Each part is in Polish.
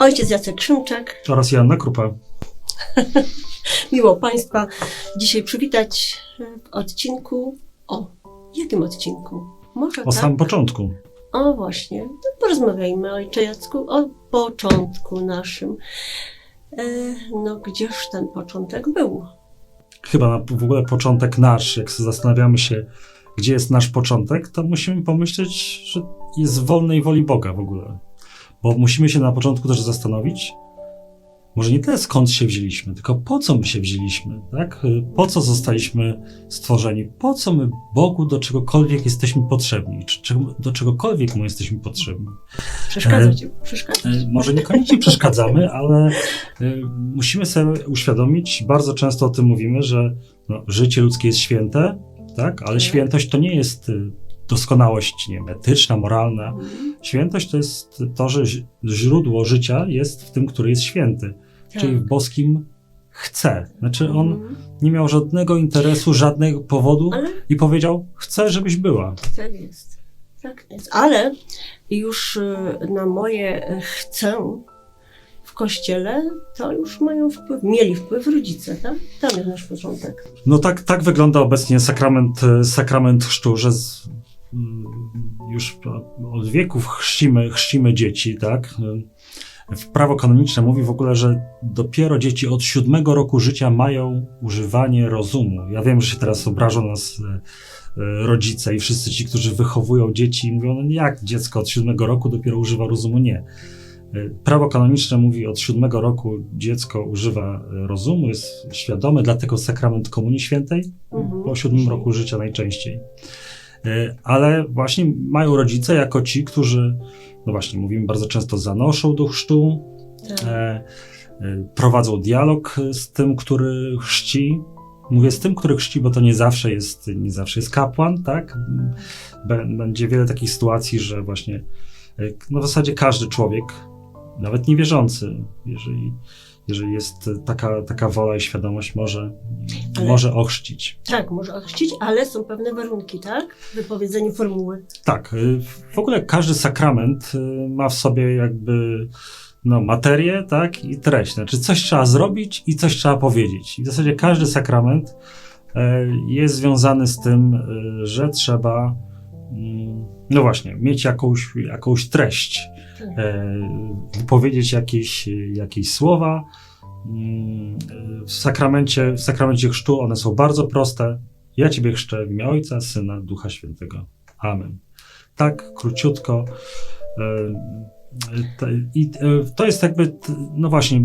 ojciec Jacek Szymczak. Oraz Joanna Krupa. Miło Państwa dzisiaj przywitać w odcinku. O, jakim odcinku? Może O tak? samym początku. O właśnie, to porozmawiajmy ojcze Jacku o początku naszym. E, no gdzież ten początek był? Chyba na, w ogóle początek nasz, jak zastanawiamy się, gdzie jest nasz początek, to musimy pomyśleć, że jest wolnej woli Boga w ogóle. Bo musimy się na początku też zastanowić, może nie tyle skąd się wzięliśmy, tylko po co my się wzięliśmy, tak? Po co zostaliśmy stworzeni? Po co my Bogu do czegokolwiek jesteśmy potrzebni? Czy, do czegokolwiek mu jesteśmy potrzebni? Przeszkadza E? Może niekoniecznie przeszkadzamy, ale e, musimy sobie uświadomić, bardzo często o tym mówimy, że no, życie ludzkie jest święte, tak? ale świętość to nie jest e, doskonałość nie wiem, etyczna, moralna. Mhm. Świętość to jest to, że źródło życia jest w tym, który jest święty, czyli w boskim chce. Znaczy on Mhm. nie miał żadnego interesu, żadnego powodu Ale i powiedział, chcę, żebyś była. tak jest. Tak jest. Ale już e, na moje e, chcę w kościele, to już mają wpływ, mieli wpływ rodzice, tak? Tam jest nasz początek. No tak, tak wygląda obecnie sakrament, e, sakrament chrztu, że z, już od wieków chrzcimy, chrzcimy dzieci, tak? Prawo kanoniczne mówi w ogóle, że dopiero dzieci od siódmego roku życia mają używanie rozumu. Ja wiem, że się teraz obrażą nas e, e, rodzice i wszyscy ci, którzy wychowują dzieci i mówią, no jak dziecko od siódmego roku dopiero używa rozumu? Nie. E, Prawo kanoniczne mówi, od siódmego roku dziecko używa rozumu, jest świadome, dlatego sakrament Komunii Świętej Mhm. po siódmym roku życia najczęściej. E, Ale właśnie mają rodzice jako ci, którzy, no właśnie, mówimy bardzo często, zanoszą do chrztu, Tak. e, e, prowadzą dialog z tym, który chrzci. Mówię z tym, który chrzci, bo to nie zawsze jest, nie zawsze jest kapłan, tak? Bę- Będzie wiele takich sytuacji, że właśnie, no w zasadzie każdy człowiek, nawet niewierzący, jeżeli, jeżeli jest taka, taka wola i świadomość, może, Ale- może ochrzcić. Tak, może ochrzcić, ale są pewne warunki, tak? W wypowiedzeniu formuły. Tak, y, w ogóle każdy sakrament y, ma w sobie jakby no, materię, tak, i treść. Znaczy coś trzeba zrobić i coś trzeba powiedzieć. I w zasadzie każdy sakrament e, jest związany z tym, y, że trzeba no właśnie, mieć jakąś, jakąś treść, Tak. e, wypowiedzieć jakieś, jakieś słowa. Mm, W sakramencie, w sakramencie chrztu one są bardzo proste. Ja Ciebie chrzczę w imię Ojca, Syna, Ducha Świętego. Amen. Tak, króciutko. E, I e, to jest jakby, no właśnie,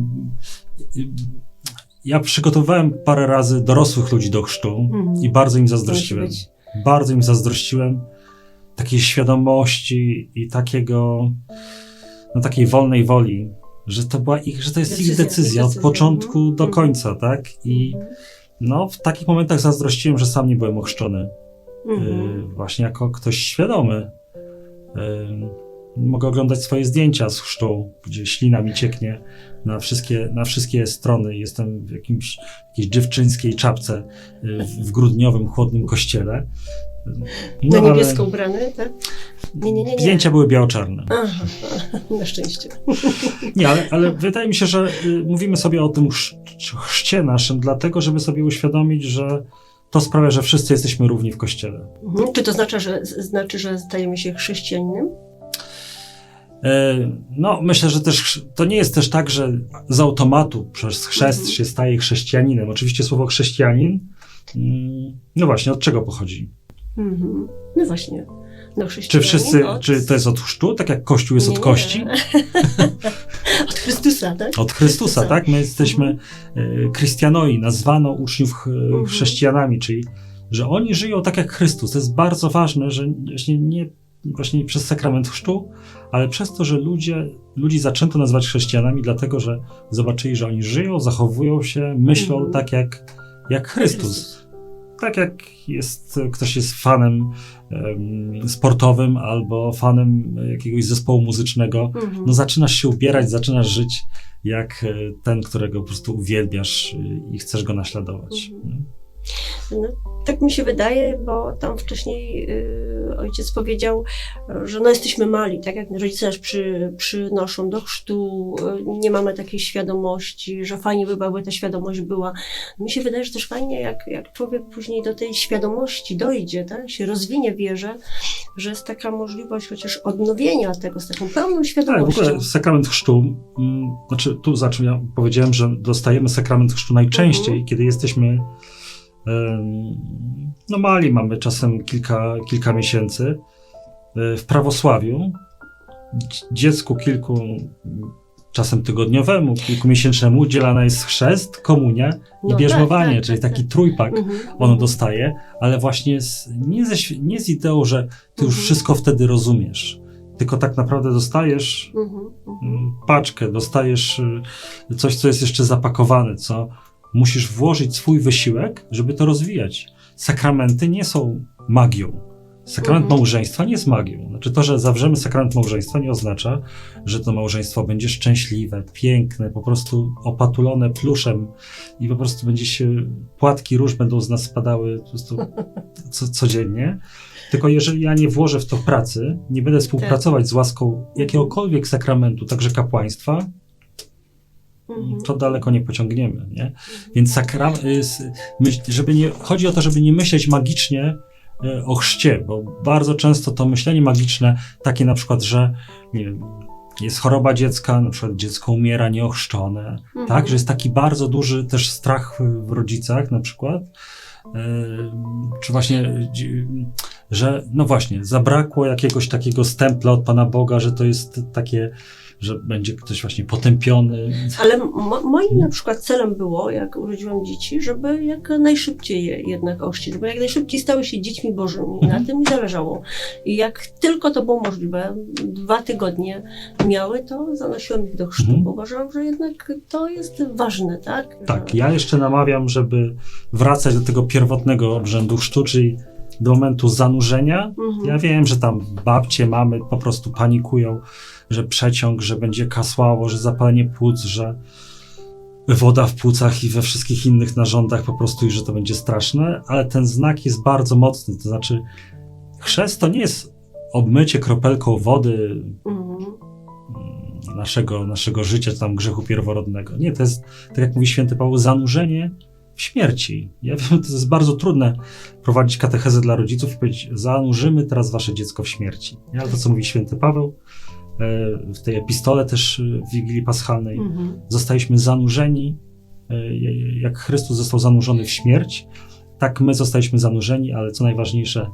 ja przygotowywałem parę razy dorosłych ludzi do chrztu Mhm. i bardzo im zazdrościłem. Bardzo im zazdrościłem takiej świadomości i takiego, no takiej wolnej woli, że to była ich, że to jest ich Decyzja, decyzja ich od decyzja. początku Mhm. do końca, tak? I no, w takich momentach zazdrościłem, że sam nie byłem ochrzczony. Mhm. Y, właśnie jako ktoś świadomy. Y, mogę oglądać swoje zdjęcia z chrztu, gdzie ślina mi cieknie na wszystkie, na wszystkie strony. Jestem w jakimś, jakiejś dziewczyńskiej czapce y, w, w grudniowym, chłodnym kościele. Na ale niebiesko ubrany, tak? Nie, nie, nie. nie. Zdjęcia były biało-czarne. Aha, na szczęście. Nie, ale, ale wydaje mi się, że y, mówimy sobie o tym chrz- chrzcie naszym, dlatego, żeby sobie uświadomić, że to sprawia, że wszyscy jesteśmy równi w kościele. Mhm. Czy to znaczy, że znaczy, że stajemy się chrześcijaninem? E, No, myślę, że też to nie jest też tak, że z automatu przez chrzest Mhm. się staje chrześcijaninem. Oczywiście słowo chrześcijanin, mm, no właśnie, od czego pochodzi? Mhm. No właśnie. No, Czy wszyscy, od... czy to jest od chrztu, tak jak Kościół jest Nie, od kości? od Chrystusa, tak? Od Chrystusa, tak? My jesteśmy e, Chrystianoi, nazwano uczniów Mhm. chrześcijanami, czyli że oni żyją tak jak Chrystus. To jest bardzo ważne, że właśnie nie właśnie przez sakrament chrztu, ale przez to, że ludzie, ludzi zaczęto nazywać chrześcijanami, dlatego że zobaczyli, że oni żyją, zachowują się, myślą Mhm. tak jak, jak Chrystus. Tak jak jest, ktoś jest fanem em, sportowym albo fanem jakiegoś zespołu muzycznego, Mhm. no zaczynasz się ubierać, zaczynasz żyć jak e, ten, którego po prostu uwielbiasz e, i chcesz go naśladować. Mhm. No, tak mi się wydaje, bo tam wcześniej y, ojciec powiedział, że no jesteśmy mali, tak jak rodzice nas przy, przynoszą do chrztu, y, nie mamy takiej świadomości, że fajnie by było, by ta świadomość była. Mi się wydaje, że też fajnie, jak, jak człowiek później do tej świadomości dojdzie, tak, się rozwinie w wierze, że jest taka możliwość chociaż odnowienia tego z taką pełną Tak, w świadomością. ogóle sakrament chrztu, mm, znaczy tu znaczy ja powiedziałem, że dostajemy sakrament chrztu najczęściej, Mhm. kiedy jesteśmy no mali, mamy czasem kilka, kilka miesięcy. E, W prawosławiu dz- dziecku kilku, czasem tygodniowemu, kilkumiesięcznemu udzielana jest chrzest, komunia i No bierzmowanie, tak, tak, czyli tak, taki tak. trójpak Mhm, ono mhm. dostaje, ale właśnie z, nie, ze, nie z ideą, że ty już Mhm. wszystko wtedy rozumiesz, tylko tak naprawdę dostajesz Mhm, mm, paczkę, dostajesz y, coś, co jest jeszcze zapakowane, co musisz włożyć swój wysiłek, żeby to rozwijać. Sakramenty nie są magią. Sakrament Mhm. małżeństwa nie jest magią. Znaczy to, że zawrzemy sakrament małżeństwa nie oznacza, że to małżeństwo będzie szczęśliwe, piękne, po prostu opatulone pluszem i po prostu będzie się, płatki róż będą z nas spadały po prostu co, codziennie. Tylko jeżeli ja nie włożę w to pracy, nie będę współpracować z łaską jakiegokolwiek sakramentu, także kapłaństwa. To daleko nie pociągniemy, nie? Więc sakra... y, s- myśl, żeby nie... Chodzi o to, żeby nie myśleć magicznie y, o chrzcie, bo bardzo często to myślenie magiczne, takie na przykład, że nie wiem, jest choroba dziecka, na przykład dziecko umiera nieochrzczone, Mhm. tak? Że jest taki bardzo duży też strach w rodzicach na przykład, y, czy właśnie, że no właśnie, zabrakło jakiegoś takiego stempla od Pana Boga, że to jest takie, że będzie ktoś właśnie potępiony. Ale mo- moim na przykład celem było, jak urodziłam dzieci, żeby jak najszybciej je jednak ochrzcić, żeby jak najszybciej stały się dziećmi bożymi. Mhm. Na tym mi zależało. I jak tylko to było możliwe, dwa tygodnie miały, to zanosiłam ich do chrztu, Mhm. bo uważam, że jednak to jest ważne, tak? Tak, ja jeszcze namawiam, żeby wracać do tego pierwotnego obrzędu chrztu, czyli do momentu zanurzenia. Mhm. Ja wiem, że tam babcie, mamy po prostu panikują, że przeciąg, że będzie kasłało, że zapalenie płuc, że woda w płucach i we wszystkich innych narządach po prostu i że to będzie straszne, ale ten znak jest bardzo mocny, to znaczy chrzest to nie jest obmycie kropelką wody Mhm. naszego, naszego życia, czy tam grzechu pierworodnego. Nie, to jest, tak jak mówi święty Paweł, zanurzenie w śmierci. Ja wiem, to jest bardzo trudne prowadzić katechezę dla rodziców i powiedzieć, zanurzymy teraz wasze dziecko w śmierci. Nie? Ale to, co mówi święty Paweł e, w tej epistole też e, w Wigilii Paschalnej, Mhm. zostaliśmy zanurzeni, e, jak Chrystus został zanurzony w śmierć, tak my zostaliśmy zanurzeni, ale co najważniejsze,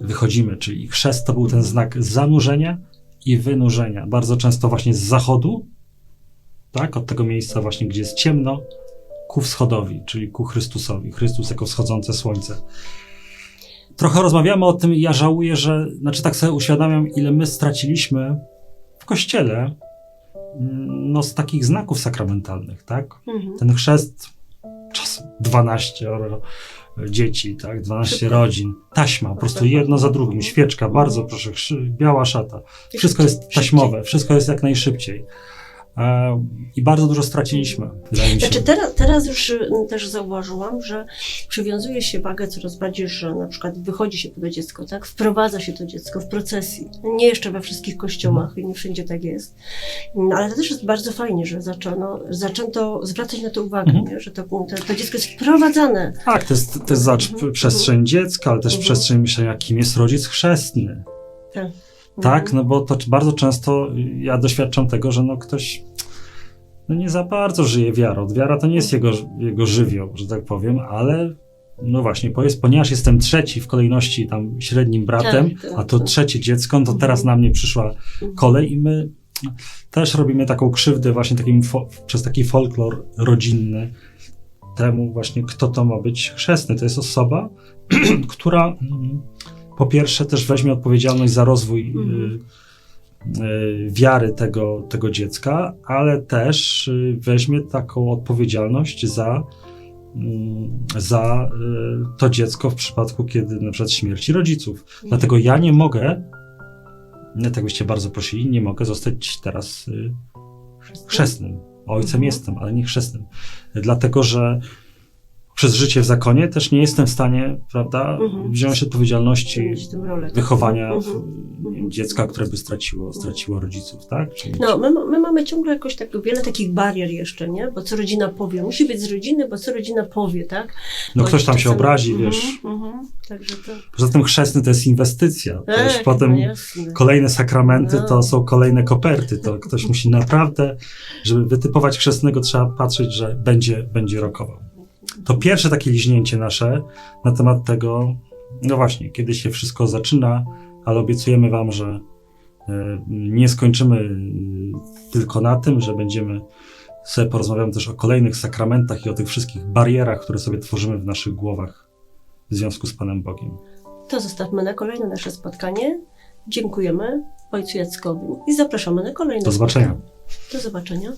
wychodzimy, czyli chrzest to był ten znak zanurzenia i wynurzenia. Bardzo często właśnie z zachodu, tak, od tego miejsca właśnie, gdzie jest ciemno, ku wschodowi, czyli ku Chrystusowi. Chrystus jako wschodzące słońce. Trochę rozmawiamy o tym i ja żałuję, że, znaczy tak sobie uświadamiam, ile my straciliśmy w kościele mm, no, z takich znaków sakramentalnych, tak? Mhm. Ten chrzest, czas 12 dzieci, tak? 12 Szybko. rodzin, taśma, po prostu jedno za drugim, świeczka, bardzo proszę, krzy- biała szata. Wszystko jest taśmowe, wszystko jest jak najszybciej. E, I bardzo dużo straciliśmy. Znaczy teraz, teraz już y, też zauważyłam, że przywiązuje się wagę coraz bardziej, że na przykład wychodzi się po to dziecko, tak? Wprowadza się to dziecko w procesji. Nie jeszcze we wszystkich kościołach i nie wszędzie tak jest. No, ale to też jest bardzo fajnie, że zaczęto, zaczęto zwracać na to uwagę, Mhm. nie? że to, to, to dziecko jest wprowadzane. Tak, to jest, to jest Mhm. przestrzeń dziecka, ale też Mhm. przestrzeń myślenia, kim jest rodzic chrzestny. Tak. Tak, Mhm. no bo to bardzo często ja doświadczam tego, że no ktoś no nie za bardzo żyje wiarą. Wiara to nie jest jego, jego żywioł, że tak powiem, ale no właśnie, ponieważ jestem trzeci w kolejności tam średnim bratem, Tak, tak, a to tak. trzecie dziecko, no to teraz na mnie przyszła Mhm. kolej i my też robimy taką krzywdę właśnie takim przez taki folklor rodzinny temu właśnie, kto to ma być chrzestny. To jest osoba, która mm, po pierwsze też weźmie odpowiedzialność za rozwój Mhm. y, y, wiary tego, tego dziecka, ale też y, weźmie taką odpowiedzialność za, mm, za y, to dziecko w przypadku, kiedy na przykład śmierci rodziców. Dlatego ja nie mogę, nie tak byście bardzo prosili, nie mogę zostać teraz y, chrzestnym. Ojcem Mhm. jestem, ale nie chrzestnym. Dlatego, że przez życie w zakonie też nie jestem w stanie, prawda, Mhm. wziąć odpowiedzialności rolę. wychowania Mhm. wiem, dziecka, które by straciło, straciło rodziców, tak? Czyli, No, my, my mamy ciągle jakoś tak wiele takich barier jeszcze, nie? Bo co rodzina powie, musi być z rodziny, bo co rodzina powie, tak? no Bo ktoś tam się obrazi, Mhm, wiesz. mhm. Także to... Poza tym chrzestny to jest inwestycja. To Tak, potem no kolejne sakramenty No. to są kolejne koperty. To ktoś musi naprawdę, żeby wytypować chrzestnego, trzeba patrzeć, że będzie, będzie rokował. To pierwsze takie liźnięcie nasze na temat tego, no właśnie, kiedy się wszystko zaczyna, ale obiecujemy Wam, że e, nie skończymy e, tylko na tym, że będziemy sobie porozmawiamy też o kolejnych sakramentach i o tych wszystkich barierach, które sobie tworzymy w naszych głowach w związku z Panem Bogiem. To zostawmy na kolejne nasze spotkanie. Dziękujemy Ojcu Jackowi i zapraszamy na kolejne Do zobaczenia. spotkanie. Do zobaczenia.